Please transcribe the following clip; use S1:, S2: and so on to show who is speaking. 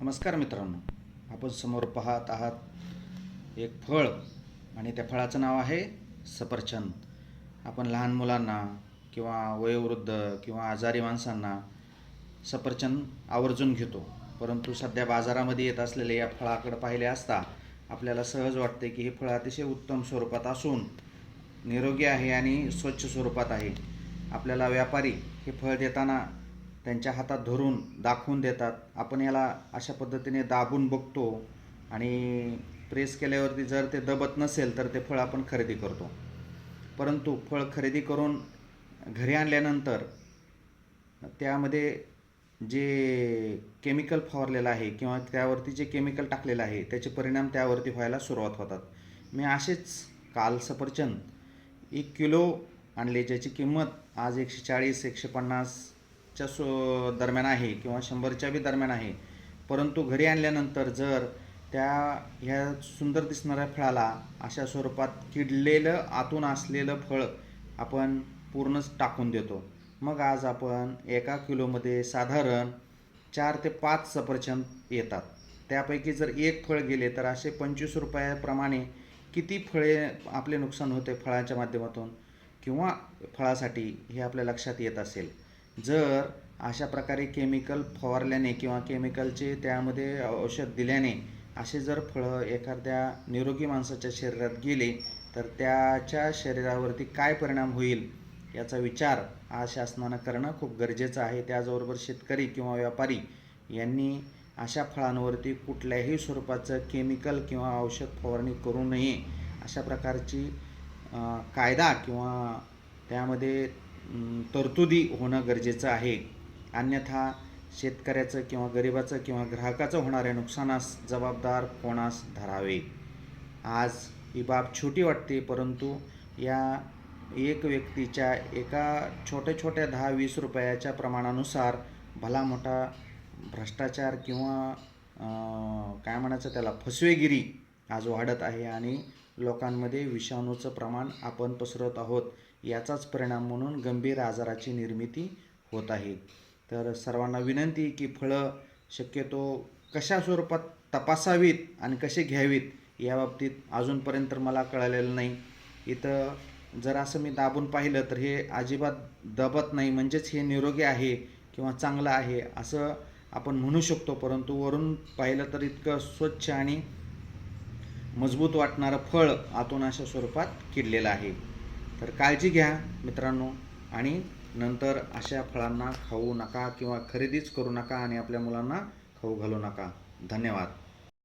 S1: नमस्कार मित्रांनो. आपण समोर पाहत आहात एक फळ आणि त्या फळाचं नाव आहे सफरचंद. आपण लहान मुलांना किंवा वयोवृद्ध किंवा आजारी माणसांना सफरचंद आवर्जून घेतो. परंतु सध्या बाजारामध्ये येत असलेले या फळाकडे पाहिले असता आपल्याला सहज वाटते की हे फळ अतिशय उत्तम स्वरूपात असून निरोगी आहे आणि स्वच्छ स्वरूपात आहे. आपल्याला व्यापारी हे फळ देताना त्यांच्या हातात धरून दाखवून देतात. आपण याला अशा पद्धतीने दाबून बघतो आणि प्रेस केल्यावरती जर ते दबत नसेल तर ते फळ आपण खरेदी करतो. परंतु फळ खरेदी करून घरी आणल्यानंतर त्यामध्ये जे केमिकल फवारलेलं आहे किंवा त्यावरती जे केमिकल टाकलेलं आहे त्याचे परिणाम त्यावरती व्हायला सुरुवात होतात. मी असेच काल सफरचंद एक किलो आणले ज्याची किंमत आज एकशे चाळीस एकशे पन्नास च्या सो दरम्यान आहे किंवा शंभरच्या बी दरम्यान आहे. परंतु घरी आणल्यानंतर जर त्या ह्या सुंदर दिसणाऱ्या फळाला अशा स्वरूपात किडलेलं आतून असलेलं फळ आपण पूर्णच टाकून देतो. मग आज आपण एका किलोमध्ये साधारण चार ते पाच सफरचंद येतात. त्यापैकी जर एक फळ गेले तर असे पंचवीस रुपयाप्रमाणे किती फळे आपले नुकसान होते फळांच्या माध्यमातून किंवा फळासाठी हे आपल्या लक्षात येत असेल. जर अशा प्रकारे केमिकल फवारल्याने किंवा केमिकलचे त्यामध्ये औषध दिल्याने असे जर फळं एखाद्या निरोगी माणसाच्या शरीरात गेले तर त्याच्या शरीरावरती काय परिणाम होईल याचा विचार आज शासनानं करणं खूप गरजेचं आहे. त्याचबरोबर शेतकरी किंवा व्यापारी यांनी अशा फळांवरती कुठल्याही स्वरूपाचं केमिकल किंवा औषध फवारणी करू नये अशा प्रकारची कायदा किंवा त्यामध्ये तरतुदी होणं गरजेचं आहे. अन्यथा शेतकऱ्याचं किंवा गरिबाचं किंवा ग्राहकाचं होणाऱ्या नुकसानास जबाबदार कोणास धरावे? आज ही बाब छोटी वाटते परंतु या एक व्यक्तीच्या एका छोट्या छोट्या दहा वीस रुपयाच्या प्रमाणानुसार भला मोठा भ्रष्टाचार किंवा काय म्हणायचं त्याला फसवेगिरी आज वाढत आहे आणि लोकांमध्ये विषाणूचं प्रमाण आपण पसरत आहोत याचाच परिणाम म्हणून गंभीर आजाराची निर्मिती होत आहे. तर सर्वांना विनंती की फळं शक्यतो कशा स्वरूपात तपासावीत आणि कसे घ्यावीत याबाबतीत अजूनपर्यंत मला कळलेलं नाही. इथं जर असं मी दाबून पाहिलं तर हे अजिबात दबत नाही म्हणजेच हे निरोगी आहे किंवा चांगलं आहे असं आपण म्हणू शकतो. परंतु वरून पाहिलं तर इतकं स्वच्छ आणि मजबूत वाटणारं फळ आतून अशा स्वरूपात किडलेलं आहे. तर काळजी घ्या मित्रांनो आणि नंतर अशा फळांना खाऊ नका किंवा खरेदीच करू नका आणि आपल्या मुलांना खाऊ घालू नका. धन्यवाद.